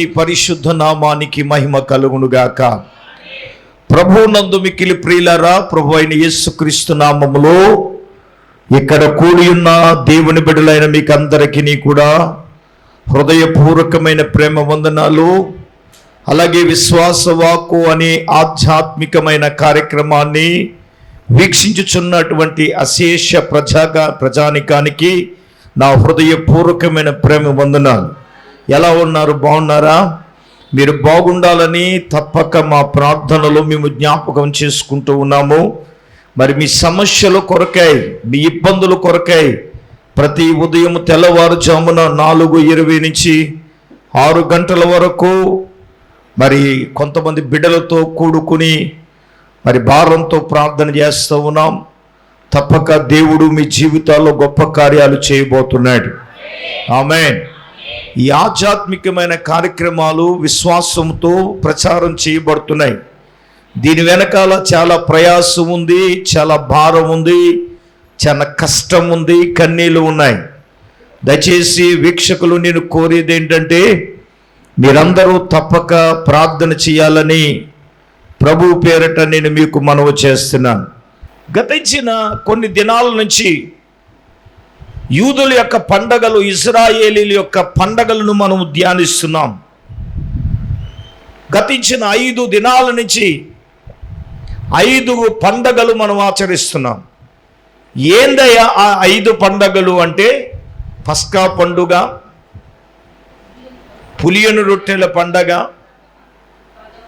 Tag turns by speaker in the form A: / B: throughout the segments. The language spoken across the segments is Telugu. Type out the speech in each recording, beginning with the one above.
A: దేవుని పరిశుద్ధ నామానికి మహిమ కలుగునుగాక. ప్రభునందు మిక్కిలి ప్రియులరా ప్రభు అయిన యేసుక్రీస్తు నామములో ఇక్కడ కూడి ఉన్న దేవుని బిడ్డలైన మీకు అందరికీ కూడా హృదయపూర్వకమైన ప్రేమ వందనాలు. అలాగే విశ్వాసవాకు అనే ఆధ్యాత్మికమైన కార్యక్రమాన్ని వీక్షించుచున్నటువంటి అశేష ప్రజాగా ప్రజానికానికి నా హృదయపూర్వకమైన ప్రేమ వందనాలు. ఎలా ఉన్నారు? బాగున్నారా? మీరు బాగుండాలని తప్పక మా ప్రార్థనలో మేము జ్ఞాపకం చేసుకుంటూ ఉన్నాము. మరి మీ సమస్యల కొరకై మీ ఇబ్బందుల కొరకై ప్రతి ఉదయం తెల్లవారుజామున నాలుగు ఇరవై నుంచి ఆరు గంటల వరకు మరి కొంతమంది బిడ్డలతో కూడుకుని మరి భారంతో ప్రార్థన చేస్తూ ఉన్నాం. తప్పక దేవుడు మీ జీవితాల్లో గొప్ప కార్యాలు చేయబోతున్నాడు. ఆమె ఈ ఆధ్యాత్మికమైన కార్యక్రమాలు విశ్వాసంతో ప్రచారం చేయబడుతున్నాయి. దీని వెనకాల చాలా ప్రయాసం ఉంది చాలా భారం ఉంది చాలా కష్టం ఉంది కన్నీళ్ళు ఉన్నాయి. దయచేసి వీక్షకులు నేను కోరేది ఏంటంటే మీరందరూ తప్పక ప్రార్థన చేయాలని ప్రభు పేరట నేను మీకు మనవి చేస్తున్నాను. గతించిన కొన్ని దినాల నుంచి యూదుల యొక్క పండగలు ఇజ్రాయేలీల యొక్క పండగలను మనం ధ్యానిస్తున్నాం. గతించిన ఐదు దినాల నుంచి ఐదు పండగలు మనం ఆచరిస్తున్నాం. ఏందయ్యా ఆ ఐదు పండగలు అంటే? పస్కా పండుగ పులియను రొట్టెల పండగ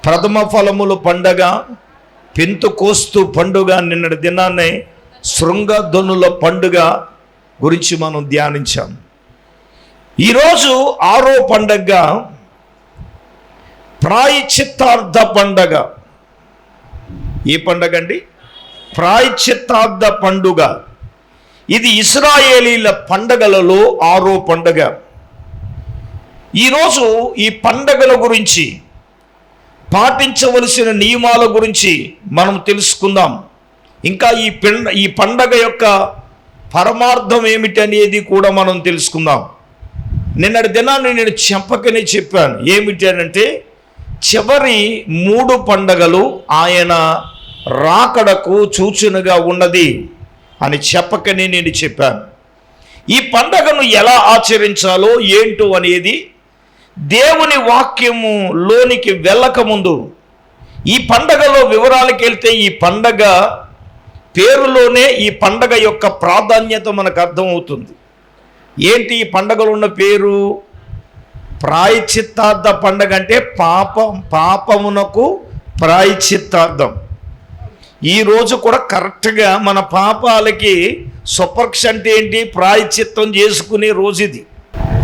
A: ప్రథమ ఫలముల పండగ పెంతు కోస్తు పండుగ నిన్నటి దినాన్నే శృంగధనుల పండుగ గురించి మనం ధ్యానించాం. ఈరోజు ఆరో పండగ ప్రాయచిత్తార్థ పండగ. ఏ పండగ అండి? ప్రాయచిత్తార్థ పండుగ. ఇది ఇస్రాయేలీల పండగలలో ఆరో పండగ. ఈరోజు ఈ పండగల గురించి పాటించవలసిన నియమాల గురించి మనం తెలుసుకుందాం. ఇంకా ఈ పెండ ఈ పండగ యొక్క పరమార్థం ఏమిటి అనేది కూడా మనం తెలుసుకుందాం. నిన్నటి దినాన్ని నేను చెప్పకనే చెప్పాను. ఏమిటి అంటే చివరి మూడు పండగలు ఆయన రాకడకు సూచనగా ఉన్నది అని చెప్పకనే నేను చెప్పాను. ఈ పండగను ఎలా ఆచరించాలో ఏంటో అనేది దేవుని వాక్యము లోనికి వెళ్ళకముందు ఈ పండగలో వివరాలకి వెళ్తే ఈ పండగ పేరులోనే ఈ పండగ యొక్క ప్రాధాన్యత మనకు అర్థమవుతుంది. ఏంటి ఈ పండగలు ఉన్న పేరు? ప్రాయచిత్తార్థ పండగ అంటే పాపం పాపమునకు ప్రాయచిత్తార్థం ఈ రోజు కూడా కరెక్ట్గా మన పాపాలకి సుపర్క్ష అంటే ఏంటి? ప్రాయచిత్తం చేసుకునే రోజు ఇది.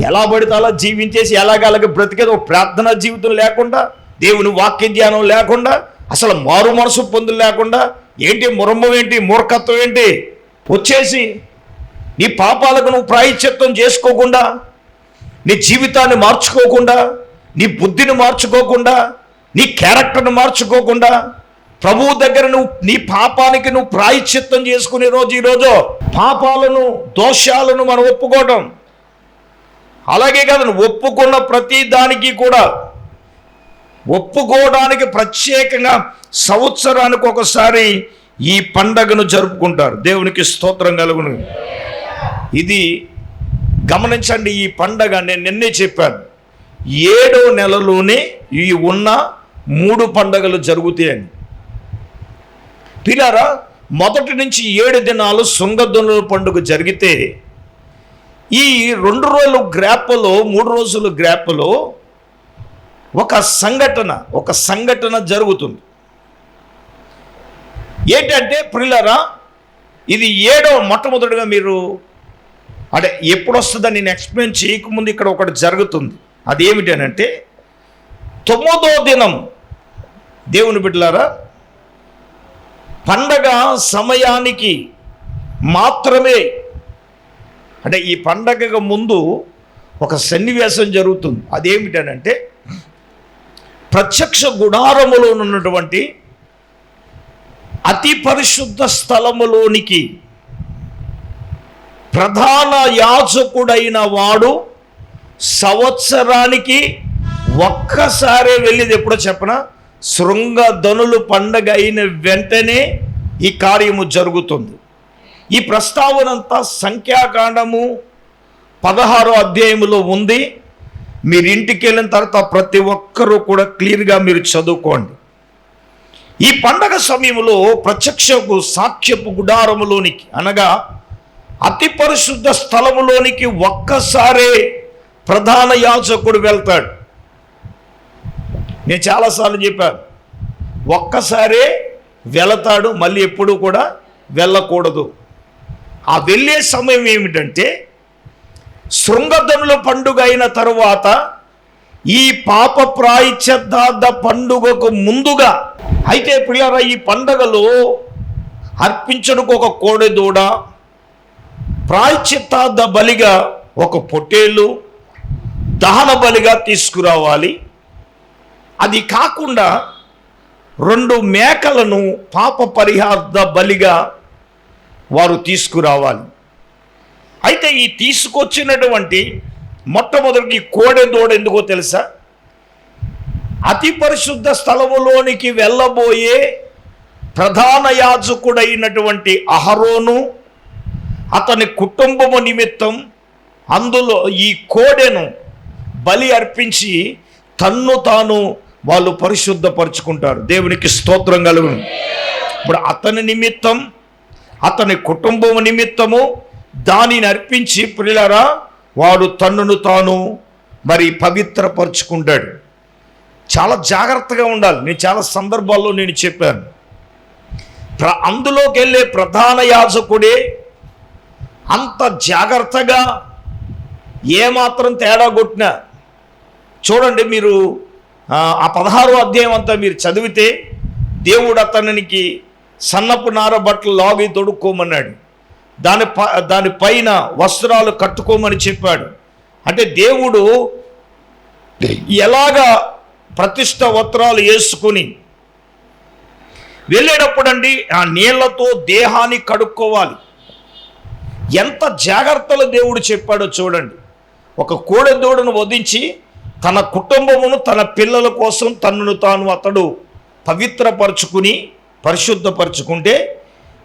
A: ఎలా పడితే అలా జీవించేసి ఎలాగలాగే బ్రతికేది ఒక ప్రార్థనా జీవితం లేకుండా దేవుని వాక్య ధ్యానం లేకుండా అసలు మారు మనసు పొందులు లేకుండా ఏంటి మురమ్మం ఏంటి? మూర్ఖత్వం ఏంటి? వచ్చేసి నీ పాపాలకు నువ్వు ప్రాయశ్చిత్తం చేసుకోకుండా నీ జీవితాన్ని మార్చుకోకుండా నీ బుద్ధిని మార్చుకోకుండా నీ క్యారెక్టర్ని మార్చుకోకుండా ప్రభువు దగ్గర నువ్వు నీ పాపానికి నువ్వు ప్రాయశ్చిత్తం చేసుకునే రోజు ఈరోజు పాపాలను దోషాలను మనం ఒప్పుకోవటం. అలాగే కదా ఒప్పుకున్న ప్రతి దానికి కూడా ఒప్పుకోవడానికి ప్రత్యేకంగా సంవత్సరానికి ఒకసారి ఈ పండగను జరుపుకుంటారు. దేవునికి స్తోత్రం కలుగును. ఇది గమనించండి ఈ పండగ నేను నిన్నే చెప్పాను. ఏడో నెలలోనే ఈ ఉన్న మూడు పండగలు జరుగుతాయని. పిల్లారా మొదటి నుంచి ఏడు దినాలు శృంగధ్వనుల పండుగ జరిగితే ఈ రెండు రోజులు గ్రాపలో మూడు రోజులు గ్రాపలో ఒక సంఘటన ఒక సంఘటన జరుగుతుంది. ఏంటంటే ప్రిల్లరా ఇది ఏడో మొట్టమొదటిగా మీరు అంటే ఎప్పుడు వస్తుందని నేను ఎక్స్ప్లెయిన్ చేయకముందు ఇక్కడ ఒకటి జరుగుతుంది. అది ఏమిటనంటే తొమ్మిదో దినం దేవుని బిడ్డలారా పండగ సమయానికి మాత్రమే అంటే ఈ పండగకు ముందు ఒక సన్నివేశం జరుగుతుంది. అదేమిటనంటే ప్రత్యక్ష గుడారములో ఉన్నటువంటి అతి పరిశుద్ధ స్థలములోనికి ప్రధాన యాచకుడైన వాడు సంవత్సరానికి ఒక్కసారే వెళ్ళేది. ఎప్పుడో చెప్పన? శృంగ ధనులు పండగ అయిన వెంటనే ఈ కార్యము జరుగుతుంది. ఈ ప్రస్తావనంతా సంఖ్యాకాండము పదహారో అధ్యాయములో ఉంది. మీరు ఇంటికి వెళ్ళిన తర్వాత ప్రతి ఒక్కరూ కూడా క్లియర్గా మీరు చదువుకోండి. ఈ పండగ సమయంలో ప్రత్యక్షపు సాక్ష్యపు గుడారములోనికి అనగా అతి పరిశుద్ధ స్థలములోనికి ఒక్కసారే ప్రధాన యాచకుడు వెళ్తాడు. నేను చాలాసార్లు చెప్పాను ఒక్కసారే వెళతాడు మళ్ళీ ఎప్పుడూ కూడా వెళ్ళకూడదు. ఆ వెళ్ళే సమయం ఏమిటంటే శృంగధనుల పండుగ అయిన తరువాత ఈ పాప ప్రాయశ్చిత్తార్థ పండుగకు ముందుగా అయితే ప్రియారా ఈ పండగలో అర్పించడానికి ఒక కోడెదూడ ప్రాయశ్చిత్తార్థ బలిగా ఒక పొట్టేలు దహన బలిగా తీసుకురావాలి. అది కాకుండా రెండు మేకలను పాప పరిహార్థ బలిగా వారు తీసుకురావాలి. అయితే ఈ తీసుకొచ్చినటువంటి మొట్టమొదటి కోడె ఎందుకో తెలుసా? అతి పరిశుద్ధ స్థలములోనికి వెళ్ళబోయే ప్రధాన యాజకుడైనటువంటి అహరోను అతని కుటుంబము నిమిత్తం అందులో ఈ కోడెను బలి అర్పించి తన్ను తాను వాళ్ళు పరిశుద్ధపరుచుకుంటారు. దేవునికి స్తోత్రం కలుగు ఇప్పుడు అతని నిమిత్తం అతని కుటుంబం నిమిత్తము దానిని అర్పించి ప్రియులారా వాడు తన్నును తాను మరి పవిత్రపరుచుకుంటాడు. చాలా జాగ్రత్తగా ఉండాలి. నేను చాలా సందర్భాల్లో నేను చెప్పాను. ప్ర అందులోకి వెళ్ళే ప్రధాన యాజకుడే అంత జాగ్రత్తగా ఏమాత్రం తేడా కొట్టినా. చూడండి మీరు ఆ, ఆ పదహారో అధ్యాయం అంతా మీరు చదివితే దేవుడు అతనికి సన్నపు నార బట్టలు లాగి తొడుక్కోమన్నాడు. దాని ప దానిపైన వస్త్రాలు కట్టుకోమని చెప్పాడు. అంటే దేవుడు ఎలాగా ప్రతిష్ట వస్త్రాలు వేసుకుని వెళ్ళేటప్పుడండి ఆ నీళ్ళతో దేహాన్ని కడుక్కోవాలి. ఎంత జాగ్రత్తలు దేవుడు చెప్పాడో చూడండి. ఒక కోడెదూడను వధించి తన కుటుంబమును తన పిల్లల కోసం తనను తాను అతడు పవిత్రపరుచుకుని పరిశుద్ధపరుచుకుంటే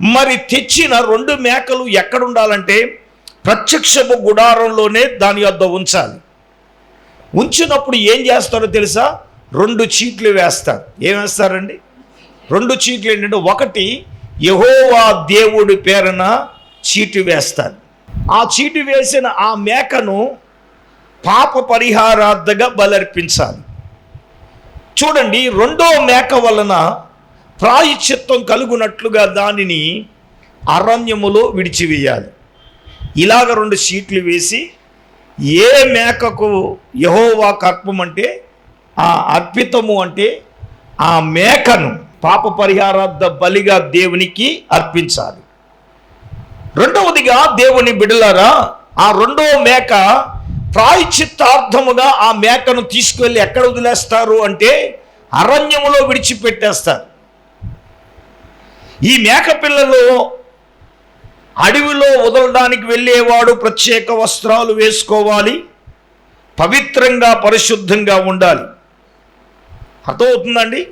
A: మరి తెచ్చిన రెండు మేకలు ఎక్కడుండాలంటే ప్రత్యక్షపు గుడారంలోనే దాని వద్ద ఉంచాలి. ఉంచినప్పుడు ఏం చేస్తారో తెలుసా? రెండు చీట్లు వేస్తారు. ఏం వేస్తారండి? రెండు చీట్లు ఏంటంటే ఒకటి యహోవా దేవుడి పేరున చీటు వేస్తారు. ఆ చీటు వేసిన ఆ మేకను పాప పరిహారార్థగా బలర్పించాలి. చూడండి రెండో మేక వలన ప్రాయశ్చిత్వం కలుగునట్లుగా దానిని అరణ్యములో విడిచివేయాలి. ఇలాగ రెండు షీట్లు వేసి ఏ మేకకు యహోవా కర్పమంటే ఆ అర్పితము అంటే ఆ మేకను పాప పరిహారార్థ బలిగా దేవునికి అర్పించాలి. రెండవదిగా దేవుని బిడలారా ఆ రెండవ మేక ప్రాయచిత్తార్థముగా ఆ మేకను తీసుకువెళ్ళి ఎక్కడ వదిలేస్తారు అంటే అరణ్యములో విడిచిపెట్టేస్తారు. ఈ మేకపిల్లలు అడవిలో వదలడానికి వెళ్ళేవాడు ప్రత్యేక వస్త్రాలు వేసుకోవాలి పవిత్రంగా పరిశుద్ధంగా ఉండాలి. అర్థమవుతుందండి?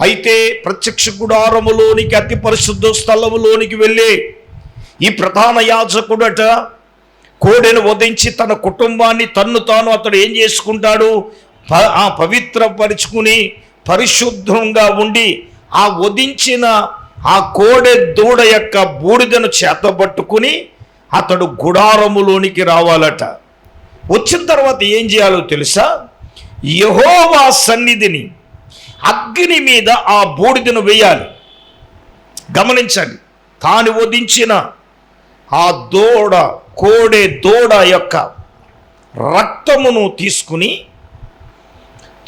A: అయితే ప్రత్యక్ష గుడారములోనికి అతి పరిశుద్ధ స్థలములోనికి వెళ్ళే ఈ ప్రధాన యాజకుడట కోడెను వధించి తన కుటుంబాన్ని తన్ను తాను అతడు ఏం చేసుకుంటాడు? ప- ఆ పవిత్రపరుచుకుని పరిశుద్ధంగా ఉండి ఆ వధించిన ఆ కోడె దూడ యొక్క బూడిదను చేతబట్టుకుని అతడు గుడారములోనికి రావాలట. వచ్చిన తర్వాత ఏం చేయాలో తెలుసా? యహోవా సన్నిధిని అగ్ని మీద ఆ బూడిదను వేయాలి. గమనించండి తాను వధించిన ఆ దూడ కోడె దూడ యొక్క రక్తమును తీసుకుని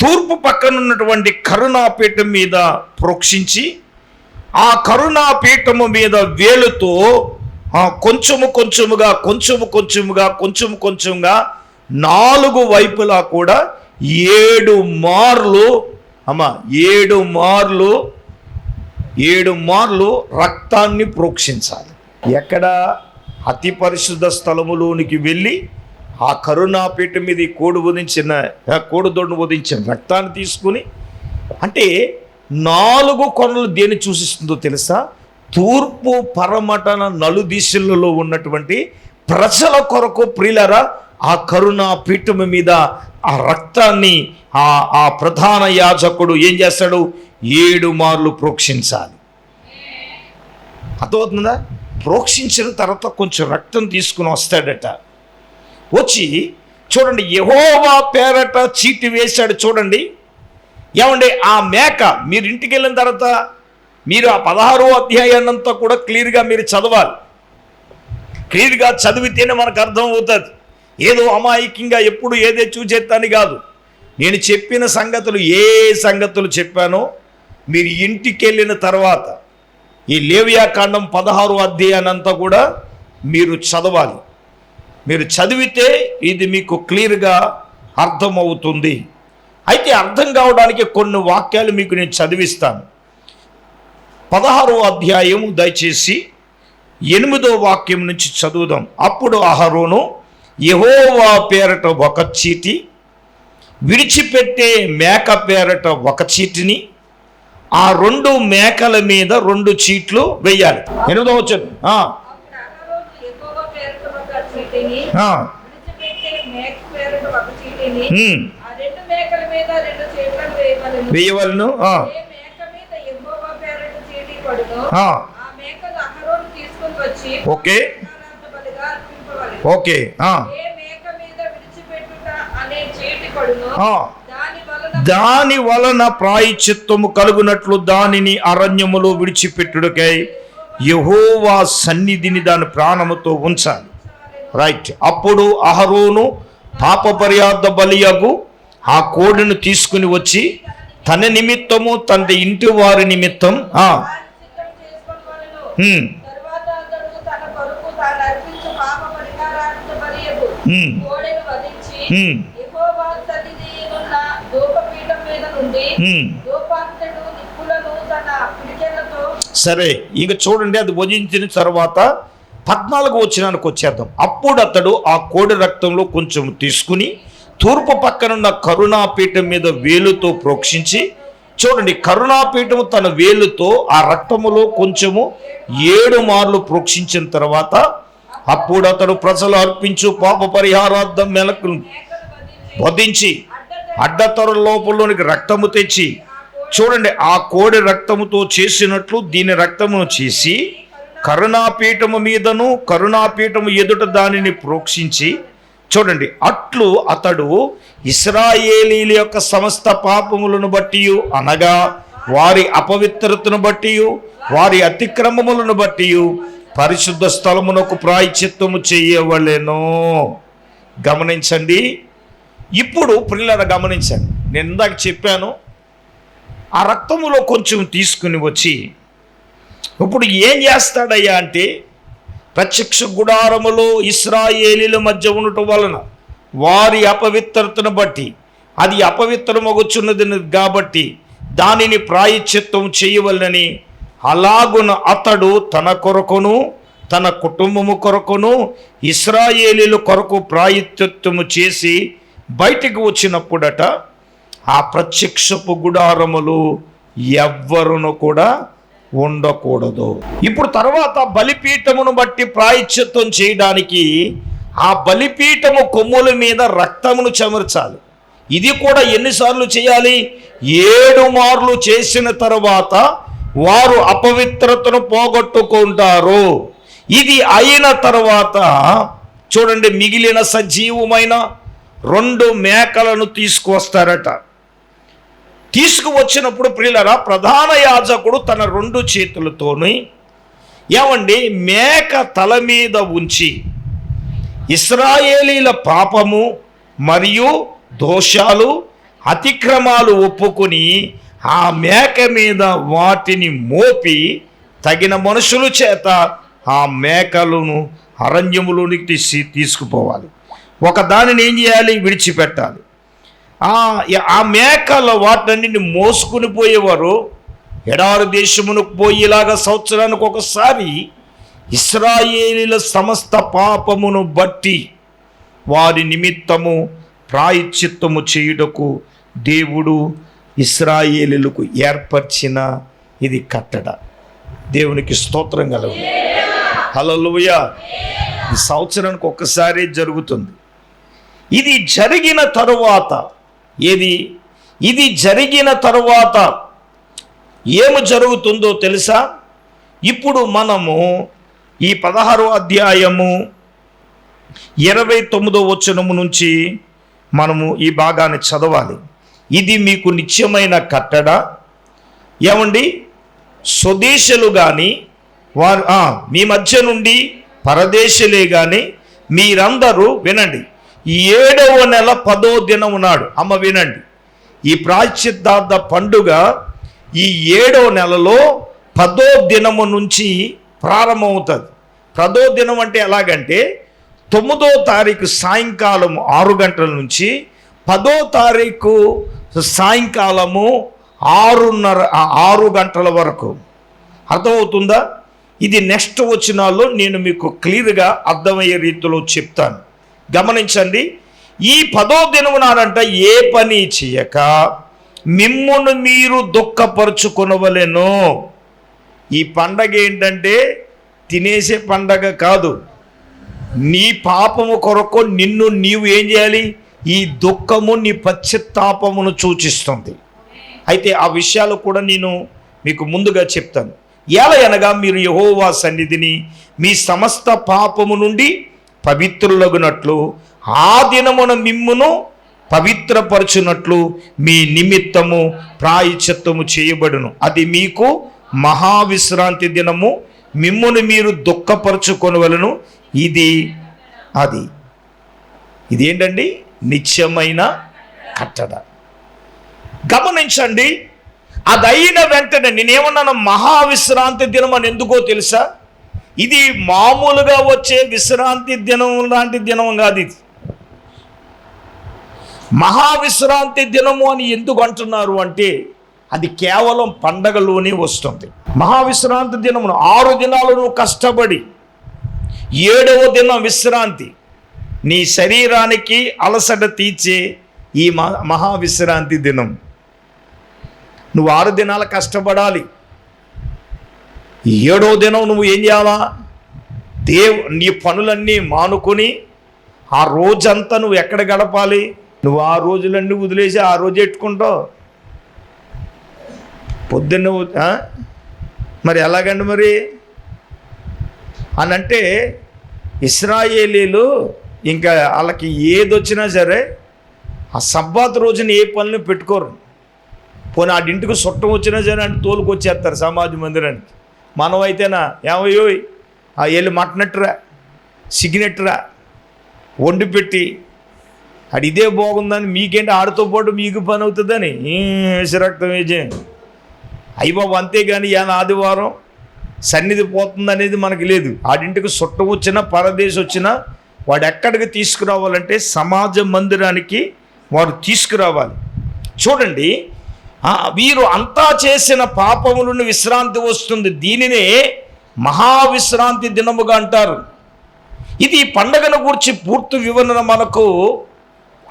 A: తూర్పు పక్కనున్నటువంటి కరుణాపీఠం మీద ప్రోక్షించి ఆ కరుణాపీఠము మీద వేలుతో కొంచెము కొంచెముగా కొంచెము కొంచెముగా కొంచెము కొంచెముగా నాలుగు వైపులా కూడా ఏడు మార్లు అమ్మ ఏడు మార్లు ఏడు మార్లు రక్తాన్ని ప్రోక్షించాలి. ఎక్కడ? అతి పరిశుద్ధ స్థలములోనికి వెళ్ళి ఆ కరుణాపీఠ మీద కోడి ఉదించిన కోడిదొడ్డు ఉదించిన రక్తాన్ని తీసుకుని అంటే నాలుగు కొనలు దేన్ని సూచిస్తుందో తెలుసా? తూర్పు పరమటన నలుదిశలలో ఉన్నటువంటి ప్రజల కొరకు ప్రియులరా ఆ కరుణా పీఠము మీద ఆ రక్తాన్ని ఆ ఆ ప్రధాన యాజకుడు ఏం చేస్తాడు? ఏడు మార్లు ప్రోక్షించాలి. అర్థమవుతుందా? ప్రోక్షించిన తర్వాత కొంచెం రక్తం తీసుకుని వస్తాడట. వచ్చి చూడండి యహోవా పేరట చీటి వేశాడు చూడండి. ఏమండి ఆ మేక మీరు ఇంటికి వెళ్ళిన తర్వాత మీరు ఆ పదహారో అధ్యాయాన్నంతా కూడా క్లియర్గా మీరు చదవాలి. క్లియర్గా చదివితేనే మనకు అర్థం అవుతుంది ఏదో అమాయకంగా ఎప్పుడు ఏదే చూచేస్తాని కాదు. నేను చెప్పిన సంగతులు ఏ సంగతులు చెప్పానో మీరు ఇంటికి వెళ్ళిన తర్వాత ఈ లేవియాకాండం పదహారు అధ్యాయానంతా కూడా మీరు చదవాలి. మీరు చదివితే ఇది మీకు క్లియర్గా అర్థమవుతుంది. అయితే అర్థం కావడానికి కొన్ని వాక్యాలు మీకు నేను చదివిస్తాను. పదహారో అధ్యాయం దయచేసి ఎనిమిదో వాక్యం నుంచి చదువుదాం. అప్పుడు అహరోను యహోవా పేరట ఒక చీటి విడిచిపెట్టే మేక పేరట ఒక చీటిని ఆ రెండు మేకల మీద రెండు చీట్లు వెయ్యాలి ఎనిమిదో వచ్చాను
B: విడిచిపెట్టే మేక పేరుట ఒక చీటిని, వేయవలెను.
A: ఓకే. ఓకే.
B: దాని వలన
A: దాని వలన ప్రాయచిత్తము కలుగునట్లు దానిని అరణ్యములో విడిచిపెట్టుడికై యహోవా సన్నిధిని దాని ప్రాణముతో ఉంచాలి రైట్ అప్పుడు అహరోను పాప పర్యార్థ బలియగు ఆ కోడిని తీసుకుని వచ్చి తన నిమిత్తము తన ఇంటి వారి నిమిత్తం సరే ఇక చూడండి అది భుజించిన తర్వాత పద్నాలుగు వచ్చినానికి వచ్చేద్దాం. అప్పుడు అతడు ఆ కోడి రక్తంలో కొంచెం తీసుకుని తూర్పు పక్కనున్న కరుణాపీఠం మీద వేలుతో ప్రోక్షించి చూడండి కరుణాపీఠము తన వేలుతో ఆ రక్తములో కొంచెము ఏడు మార్లు ప్రోక్షించిన తర్వాత అప్పుడు అతడు ప్రజలు అర్పించు పాప పరిహారార్థం మెలకు
B: వధించి అడ్డతర
A: అడ్డతెర లోపంలోనికి రక్తము తెచ్చి చూడండి ఆ కోడి రక్తముతో చేసినట్లు దీని రక్తమును చేసి కరుణాపీఠము మీదను కరుణాపీఠము ఎదుట దానిని ప్రోక్షించి చూడండి అట్లు అతడు ఇస్రాయేలీల యొక్క సమస్త పాపములను బట్టి అనగా వారి అపవిత్రతను బట్టి వారి అతిక్రమములను బట్టి పరిశుద్ధ స్థలమునకు ప్రాయచిత్తము చేయవలెను. గమనించండి ఇప్పుడు పిల్లల గమనించండి నేను ఇందాక చెప్పాను ఆ రక్తములో కొంచెం తీసుకుని వచ్చి ఇప్పుడు ఏం చేస్తాడయ్యా అంటే ప్రత్యక్ష గుడారములో ఇస్రాయేలీల మధ్య ఉండటం వలన వారి అపవిత్రతను బట్టి అది అపవిత్రమగుచున్నది కాబట్టి దానిని ప్రాయశ్చిత్తం చేయవలనని అలాగున అతడు తన కొరకును తన కుటుంబము కొరకును ఇస్రాయేలీల కొరకు ప్రాయత్వము చేసి బయటికి వచ్చినప్పుడట ఆ ప్రత్యక్షపు గుడారములు ఎవ్వరును కూడా ఉండకూడదు. ఇప్పుడు తర్వాత బలిపీఠమును బట్టి ప్రాయశ్చిత్తం చేయడానికి ఆ బలిపీఠము కొమ్ముల మీద రక్తమును చెమర్చాలి. ఇది కూడా ఎన్నిసార్లు చేయాలి? ఏడు మార్లు చేసిన తర్వాత వారు అపవిత్రతను పోగొట్టుకుంటారు. ఇది అయిన తర్వాత చూడండి మిగిలిన సజీవమైన రెండు మేకలను తీసుకువస్తారట తీసుకువచ్చినప్పుడు ప్రియులరా ప్రధాన యాజకుడు తన రెండు చేతులతోని ఏమండి మేక తల మీద ఉంచి ఇస్రాయేలీల పాపము మరియు దోషాలు అతిక్రమాలు ఒప్పుకొని ఆ మేక మీద వాటిని మోపి తగిన మనుషుల చేత ఆ మేకలను అరణ్యములోనికి తీసి తీసుకుపోవాలి. ఒక దానిని ఏం చేయాలి? విడిచిపెట్టాలి. ఆ మేకల వాటన్నిటిని మోసుకుని పోయేవారు. ఎడారు దేశమునకు పోయేలాగా సంవత్సరానికి ఒకసారి ఇస్రాయేలీల సమస్త పాపమును బట్టి వారి నిమిత్తము ప్రాయశ్చిత్తము చేయుటకు దేవుడు ఇస్రాయేలీలకు ఏర్పరిచిన ఇది కట్టడ. దేవునికి స్తోత్రం కలవు హలోయ సంవత్సరానికి ఒక్కసారి జరుగుతుంది. ఇది జరిగిన తరువాత ఏది? ఇది జరిగిన తరువాత ఏమి జరుగుతుందో తెలుసా? ఇప్పుడు మనము ఈ పదహారో అధ్యాయము ఇరవై తొమ్మిదో వచనము నుంచి మనము ఈ భాగాన్ని చదవాలి. ఇది మీకు నిత్యమైన కట్టడ? ఏమండి? స్వదేశులు కానీ వారు మీ మధ్య నుండి పరదేశులే కానీ మీరందరూ వినండి. ఏడవ నెల పదో దినం ఉన్నాడు అమ్మ వినండి. ఈ ప్రాశ్చిత్తార్థ పండుగ ఈ ఏడవ నెలలో పదో దినము నుంచి ప్రారంభమవుతుంది. పదో దినం అంటే ఎలాగంటే తొమ్మిదో తారీఖు సాయంకాలం ఆరు గంటల నుంచి పదో తారీఖు సాయంకాలము ఆరున్నర ఆరు గంటల వరకు. అర్థమవుతుందా? ఇది నెక్స్ట్ వచ్చినాల్లో నేను మీకు క్లియర్గా అర్థమయ్యే రీతిలో చెప్తాను. గమనించండి ఈ పదో దినమునాడంట ఏ పని చేయక మిమ్మును మీరు దుఃఖపరుచుకొనవలెను. ఈ పండగ ఏంటంటే తినేసే పండగ కాదు. నీ పాపము కొరకు నిన్ను నీవు ఏం చేయాలి? ఈ దుఃఖము నీ పశ్చాత్తాపమును సూచిస్తుంది. అయితే ఆ విషయాలు కూడా నేను మీకు ముందుగా చెప్తాను. ఎలా అనగా మీరు యహోవా సన్నిధిని మీ సమస్త పాపము నుండి పవిత్రులగునట్లు ఆ దినమున మిమ్మును పవిత్రపరచునట్లు మీ నిమిత్తము ప్రాయచిత్తము చేయబడును. అది మీకు మహావిశ్రాంతి దినము. మిమ్మును మీరు దుఃఖపరచుకొనవలను. ఇది అది. ఇదేంటండి? నిత్యమైన కట్టడ. గమనించండి. అదైన వెంటనే నేనేమన్నాను? మహావిశ్రాంతి దినం అని ఎందుకో తెలుసా? ఇది మామూలుగా వచ్చే విశ్రాంతి దినం లాంటి దినం కాదు ఇది. మహావిశ్రాంతి దినము అని ఎందుకు అంటున్నారు అంటే అది కేవలం పండగలోనే వస్తుంది. మహావిశ్రాంతి దినమును ఆరు దినాలు కష్టపడి ఏడవ దినం విశ్రాంతి నీ శరీరానికి అలసట తీర్చే ఈ మహా మహావిశ్రాంతి దినం. నువ్వు ఆరు దినాలు కష్టపడాలి. ఏడో దినం నువ్వు ఏం చేయాలా? దేవ్ నీ పనులన్నీ మానుకొని ఆ రోజంతా నువ్వు ఎక్కడ గడపాలి? నువ్వు ఆ రోజులన్నీ వదిలేసి ఆ రోజు ఎట్టుకుంటావు? పొద్దున్న ఉ- మరి ఎలాగండి మరి? అని అంటే ఇస్రాయేలీలు ఇంకా వాళ్ళకి ఏది వచ్చినా సరే ఆ సబ్బాత్ రోజున ఏ పనులు పెట్టుకోరు. పోనీ ఆ ఇంటికి చుట్టం వచ్చినా సరే అంటే తోలుకొచ్చేస్తారు సమాజ మందిరానికి. మనమైతేనా ఏమయ్యో ఆ వెళ్ళి మట్టనట్టురా సిగ్గినట్టురా వండి పెట్టి. అది ఇదే బాగుందని మీకేంటి ఆడితో పాటు మీకు పని అవుతుందని? విషరక్తం వేజే అయ్యి బాబు అంతేగాని యాన ఆదివారం సన్నిధి పోతుంది అనేది మనకి లేదు. ఆడింటికి చుట్టం వచ్చినా పరదేశం వచ్చినా వాడు ఎక్కడికి తీసుకురావాలంటే సమాజ మందిరానికి వాడు తీసుకురావాలి. చూడండి వీరు అంతా చేసిన పాపము నుండి విశ్రాంతి వస్తుంది. దీనినే మహావిశ్రాంతి దినముగా అంటారు. ఇది పండగను గురించి పూర్తి వివరణ మనకు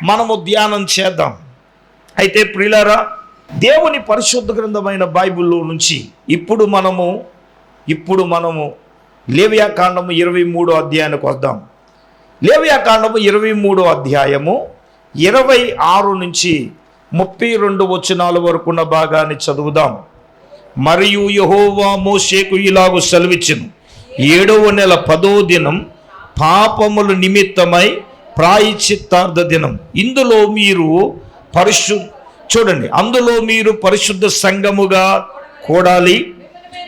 A: మనము ధ్యానం చేద్దాం. అయితే ప్రియులారా దేవుని పరిశుద్ధ గ్రంథమైన బైబిల్లో నుంచి ఇప్పుడు మనము ఇప్పుడు మనము లేవియాకాండము ఇరవై మూడో అధ్యాయానికి వద్దాం. లేవ్యాకాండము ఇరవై మూడో అధ్యాయము ఇరవై ఆరు నుంచి ముప్పై రెండు వచనాల వరకున్న భాగాన్ని చదువుదాం. మరియు యహోవా మోషేకు ఇలాగు సెలవిచ్చును. ఏడవ నెల పదో దినం పాపముల నిమిత్తమై ప్రాయచిత్తార్థ దినం. ఇందులో మీరు పరిశు చూడండి. అందులో మీరు పరిశుద్ధ సంఘముగా కూడాలి.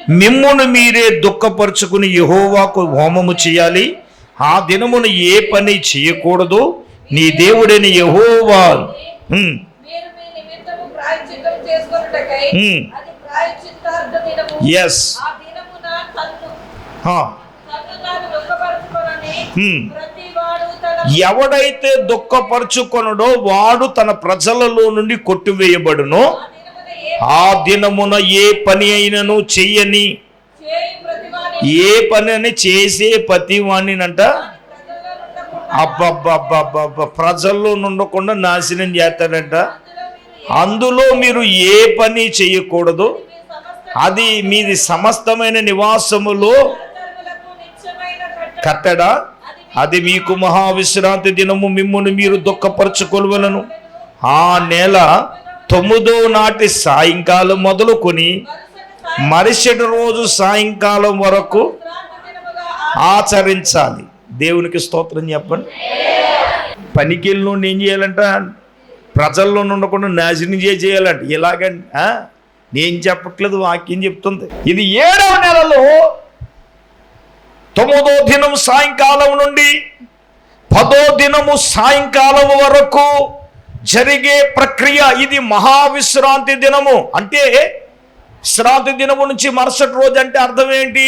A: మిమ్మును మీరే దుఃఖపరుచుకుని యహోవాకు హోమము చేయాలి. ఆ దినమును ఏ పని చేయకూడదు. నీ దేవుడైన యహోవా ఉమ్,
B: మీరు మీ నిమిత్తము చేసుకొనుటకై
A: Hmm. Hmm. ఎవడైతే దుఃఖపరుచుకొనడో వాడు తన ప్రజలలో నుండి కొట్టివేయబడును.
B: ఆ దినమున ఏ
A: పని అయినను చెయ్యని. ఏ పని అని చేసే ప్రతి
B: ప్రజల్లో నుండకుండా
A: అబ్బబ్బబ్బబ్బబ్బ. ప్రజల్లో ఉండకుండా నాశనం చేస్తాడంట.
B: అందులో మీరు
A: ఏ పని చేయకూడదు. అది మీది సమస్తమైన నివాసములో
B: కట్టడ.
A: కట్టడా అది మీకు మహావిశ్రాంతి దినము మిమ్మును మీరు దుఃఖపరచుకొలువలను ఆ నెల తొమ్మిదో నాటి సాయంకాలం మొదలుకొని మరుసటి రోజు సాయంకాలం వరకు ఆచరించాలి. దేవునికి స్తోత్రం చెప్పండి. పనికి వెళ్ళిన ఏం చేయాలంట? ప్రజల్లో ఉండకుండా నాశనం చేయాలంటే. చేయాలంట ఇలాగండి నేను చెప్పట్లేదు వాక్యం చెప్తుంది. ఇది ఏడవ నెలలో తొమ్మిదో దినం సాయంకాలం నుండి పదో దినము సాయంకాలం వరకు జరిగే ప్రక్రియ ఇది మహావిశ్రాంతి దినము. అంటే విశ్రాంతి దినము నుంచి మరుసటి రోజు అంటే అర్థం ఏంటి?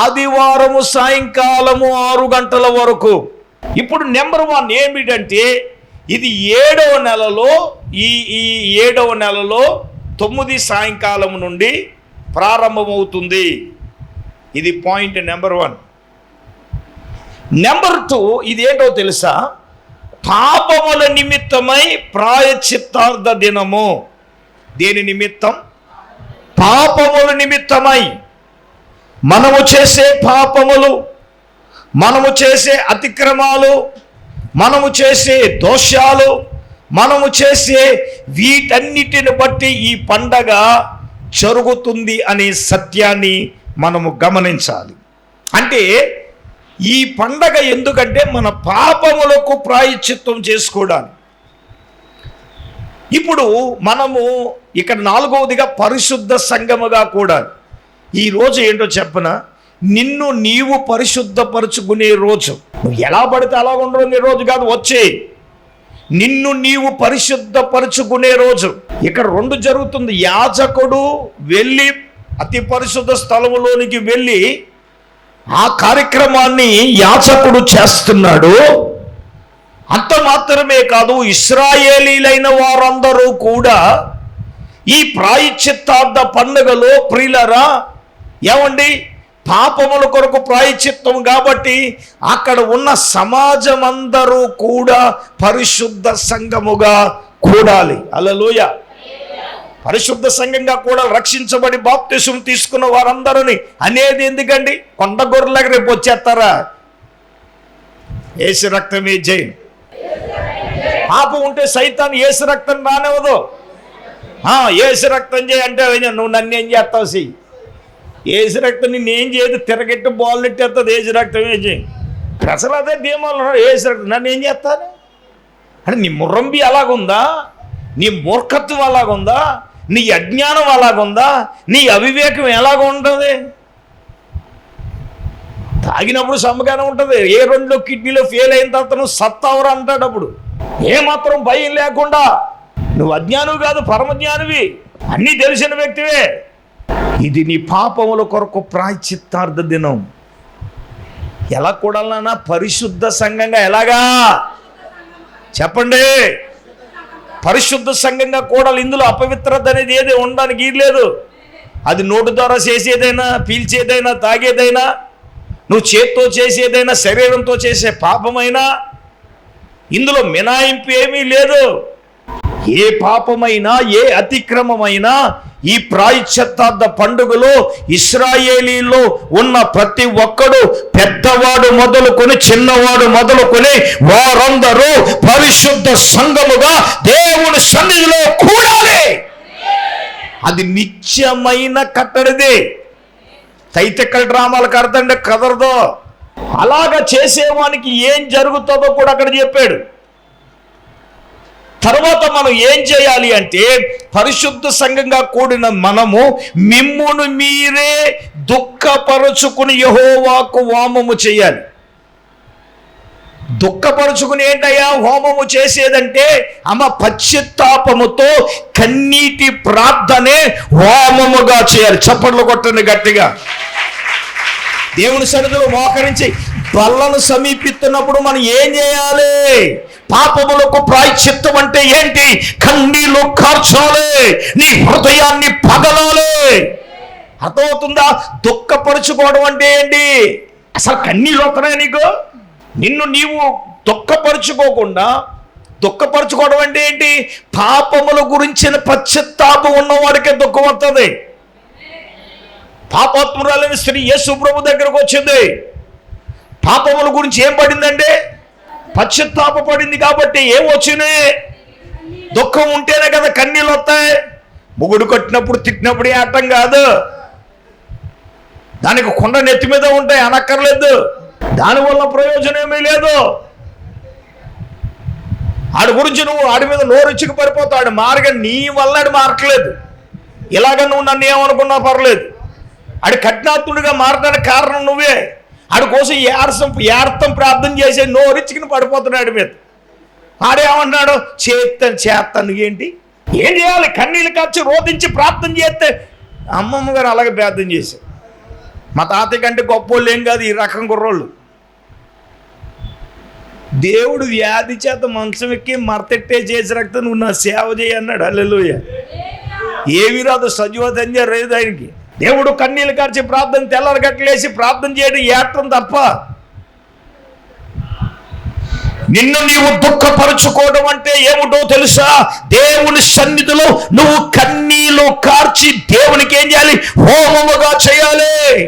A: ఆదివారము సాయంకాలము ఆరు గంటల వరకు. ఇప్పుడు నెంబర్ వన్ ఏమిటంటే ఇది ఏడవ నెలలో ఈ ఈ ఏడవ నెలలో తొమ్మిది సాయంకాలం నుండి ప్రారంభమవుతుంది. ఇది point number one. Number two ఇదేంటో తెలుసా? పాపముల నిమిత్తమై ప్రాయచిత్తార్థ దినము. దేని నిమిత్తం? పాపముల నిమిత్తమై. మనము చేసే పాపములు మనము చేసే అతిక్రమాలు మనము చేసే దోషాలు మనము చేసే వీటన్నిటిని బట్టి ఈ పండగ జరుగుతుంది అనే సత్యాన్ని మనము గమనించాలి. అంటే ఈ పండగ ఎందుకంటే మన పాపములకు ప్రాయశ్చిత్తం చేసుకోవడానికి. ఇప్పుడు మనము ఇక్కడ నాలుగవదిగా పరిశుద్ధ సంగముగా కూడా ఈ రోజు ఏంటో చెప్పనా? నిన్ను నీవు పరిశుద్ధపరుచుకునే రోజు. నువ్వు ఎలా పడితే అలా ఉండడం ఈ రోజు కాదు వచ్చే. నిన్ను నీవు పరిశుద్ధపరుచుకునే రోజు. ఇక్కడ రెండు జరుగుతుంది. యాజకుడు వెళ్ళి అతి పరిశుద్ధ స్థలంలోనికి వెళ్ళి ఆ కార్యక్రమాన్ని యాచకుడు చేస్తున్నాడు. అంత మాత్రమే కాదు ఇస్రాయేలీలైన వారందరూ కూడా ఈ ప్రాయశ్చిత్తార్థ పండుగలో ప్రియులరా ఏమండి? పాపముల కొరకు ప్రాయశ్చిత్తం కాబట్టి అక్కడ ఉన్న సమాజం అందరూ కూడా పరిశుద్ధ సంఘముగా కూడాలి. అలలోయ పరిశుద్ధ సంఘంగా కూడా రక్షించబడి బాప్తిసం తీసుకున్న వారందరిని. అనేది ఎందుకండి? కొండ గొర్రెలకు రేపు వచ్చేస్తారా? ఏసు రక్తమే జై పాపం ఉంటే సైతాన్ని ఏసు రక్తం రానివ్వదు. ఏసు రక్తం చేయి అంటే నువ్వు నన్ను ఏం చేస్తావు ఏసు రక్తం నిన్ను ఏం చేయదు? తిరగెట్టి బాల్ నెట్టేస్తుంది ఏసు ఏం చేయి. అసలు అదే ధీమాలు ఏసు రక్తం నన్ను ఏం చేస్తాను? అంటే నీ ముర్రంబి అలాగుందా? నీ మూర్ఖత్వం అలాగుందా? నీ అజ్ఞానం అలాగుందా? నీ అవివేకం ఎలాగ ఉంటుంది? తాగినప్పుడు సమ్మగానే ఉంటుంది. ఏ రెండు కిడ్నీలో ఫెయిల్ అయిన తర్వాత నువ్వు సత్తావరు అంటాడు అప్పుడు. ఏమాత్రం భయం లేకుండా. నువ్వు అజ్ఞానువు కాదు పరమజ్ఞానివి. అన్నీ తెలిసిన వ్యక్తివే. ఇది నీ పాపముల కొరకు ప్రాయచిత్తార్థ దినం. ఎలా కూడాలన్నా పరిశుద్ధ సంఘంగా ఎలాగా? చెప్పండి. పరిశుద్ధ సంఘంగా కూడాలి ఇందులో అపవిత్రత అనేది ఏది ఉండడానికి లేదు. అది నోటు ద్వారా చేసేదైనా పీల్చేదైనా తాగేదైనా నువ్వు చేత్తో చేసేదైనా శరీరంతో చేసే పాపమైనా ఇందులో మినాయింపు ఏమీ లేదు. ఏ పాపమైనా ఏ అతిక్రమమైనా ఈ ప్రాయశ్చిత్తార్థ పండుగలో ఇస్రాయేలీలో ఉన్న ప్రతి ఒక్కడు పెద్దవాడు మొదలుకొని చిన్నవాడు మొదలుకొని వారందరూ పరిశుద్ధ సంఘముగా దేవుని సన్నిధిలో కూడాలి. అది నిత్యమైన కట్టడిదే. తైతెక్కల డ్రామాలకు అర్థం కదరదో. అలాగ చేసేవానికి ఏం జరుగుతుందో కూడా అక్కడ చెప్పాడు. తర్వాత మనం ఏం చేయాలి అంటే పరిశుద్ధ సంఘంగా కూడిన మనము మిమ్మును మీరే దుఃఖపరుచుకుని యహోవాకు వామము చేయాలి. దుఃఖపరుచుకుని ఏంటయ్యా? హోమము చేసేదంటే అమ్మ పశ్చిత్తాపముతో కన్నీటి ప్రార్థనే హోమముగా చేయాలి. చప్పట్లు కొట్టండి గట్టిగా. దేవుని సన్నిధిలో మోకరించి బల్లను సమీపిస్తున్నప్పుడు మనం ఏం చేయాలి? పాపములకు ప్రాయశ్చిత్తం అంటే ఏంటి? కన్నీళ్ళు కార్చాలి. నీ హృదయాన్ని పగలాలి. అర్థమవుతుందా? దుఃఖపరుచుకోవడం అంటే ఏంటి? అసలు కన్నీళ్ళు వస్తున్నాయి నీకు? నిన్ను నీవు దుఃఖపరుచుకోకుండా దుఃఖపరుచుకోవడం అంటే ఏంటి? పాపముల గురించిన పశ్చిత్తాపం ఉన్నవాడికే దుఃఖం వస్తుంది. పాపాత్మురాలైన స్త్రీ యేసు ప్రభు దగ్గరకు వచ్చింది. పాపముల గురించి ఏం పడిందంటే? పశ్చాత్తాప పడింది కాబట్టి ఏం వచ్చినాయి దుఃఖం ఉంటేనే కదా కన్నీళ్ళు వస్తాయి. ముగుడు కొట్టినప్పుడు తిట్టినప్పుడు ఏటం కాదు. దానికి కొండ నెత్తి మీద ఉంటాయి అనక్కర్లేదు. దానివల్ల ప్రయోజనం ఏమీ లేదు. ఆడి గురించి నువ్వు ఆడి మీద నోరుచ్చికి పడిపోతాడు మార్గ నీ వల్ల ఆడు మారట్లేదు. ఇలాగ నువ్వు నన్ను ఏమనుకున్నా పర్లేదు. ఆడి కఠినాత్ముడిగా మారడానికి కారణం నువ్వే. ఆడి కోసం ఏర్సం ఏర్థం ప్రార్థన చేసే నోరిచ్చుకుని పడిపోతున్నాడు మీద. ఆడేమన్నాడు చేస్తాను చేస్తాను ఏంటి? ఏం చేయాలి? కన్నీళ్ళు కాచి రోధించి ప్రార్థన చేస్తే అమ్మమ్మ గారు అలాగే ప్రార్థన చేశారు. మా తాతయ్య కంటే గొప్పోళ్ళు ఏం కాదు ఈ రకం కుర్రోళ్ళు. దేవుడు వ్యాధి చేత మంచం ఎక్కి మరతెట్టే చేసి రక్తం నువ్వు నా సేవ చేయన్నాడు అల్లెలుయ్య అల్లెలుయ ఏమి రాదు సజీవతంజ రేదు ఆయనకి దేవుడు కన్నీళ్ళు కార్చి ప్రార్థన తెల్లరగట్లేసి ప్రార్థన చేయడం ఏటం తప్ప? నిన్ను నీవు దుఃఖపరుచుకోవడం అంటే ఏమిటో తెలుసా? దేవుని సన్నిధిలో నువ్వు కన్నీళ్ళు కార్చి దేవునికి ఏం చేయాలి? హోమముగా చేయాలి.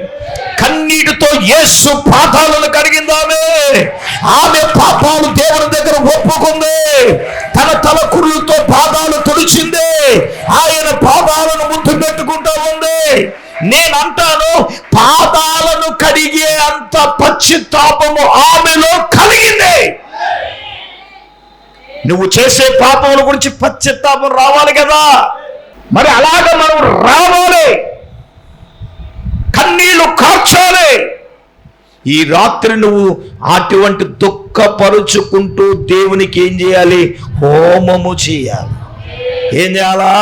A: కన్నీటితో యేసు పాపాలను కడిగిందామే ఆమె పాపాలు దేవుని దగ్గర ఒప్పుకుంది. తన తల కురులతో పాదాలు తుడిచింది. ఆయన పాదాలను ముద్దు పెట్టుకుంటా ఉంది. నేనంటాను పాదాలను కడిగే అంత పశ్చిత్తాపము ఆమెలో కలిగింది. నువ్వు చేసే పాపముల గురించి పశ్చిత్తాపం రావాలి కదా. మరి అలాగ మనం రావాలి. కన్నీళ్ళు కార్చాలి. ఈ రాత్రి నువ్వు అటువంటి దుఃఖపరుచుకుంటూ దేవునికి ఏం చేయాలి? హోమము చేయాలి. ఏం చేయాలా?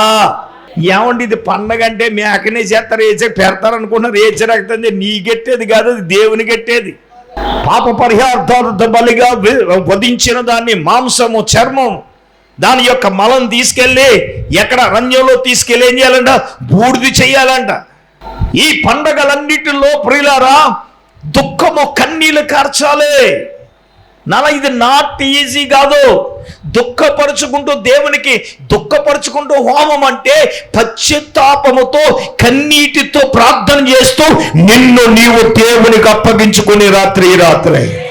A: ఏమండి ఇది పండగ అంటే మేకనే చేస్తారు ఏచే పెడతారు అనుకుంటున్నారు ఏ రక్తం నీ గెట్టేది కాదు అది దేవుని గెట్టేది. పాప పరిహార్థార్థ బలిగా వధించిన దాన్ని మాంసము చర్మం దాని యొక్క మలం తీసుకెళ్ళి ఎక్కడ అరణ్యంలో తీసుకెళ్ళి ఏం చేయాలంట? బూడిది చేయాలంట. ఈ పండగలన్నిటిలో ప్రియులారా దుఃఖము కన్నీళ్ళు కార్చాలి. నాలా ఇది నాట్ ఈజీ కాదు. దుఃఖపరుచుకుంటూ దేవునికి దుఃఖపరుచుకుంటూ హోమం అంటే పశ్చాత్తాపముతో కన్నీటితో ప్రార్థన చేస్తూ నిన్ను నీవు దేవునికి అప్పగించుకునే రాత్రి ఈ రాత్రి.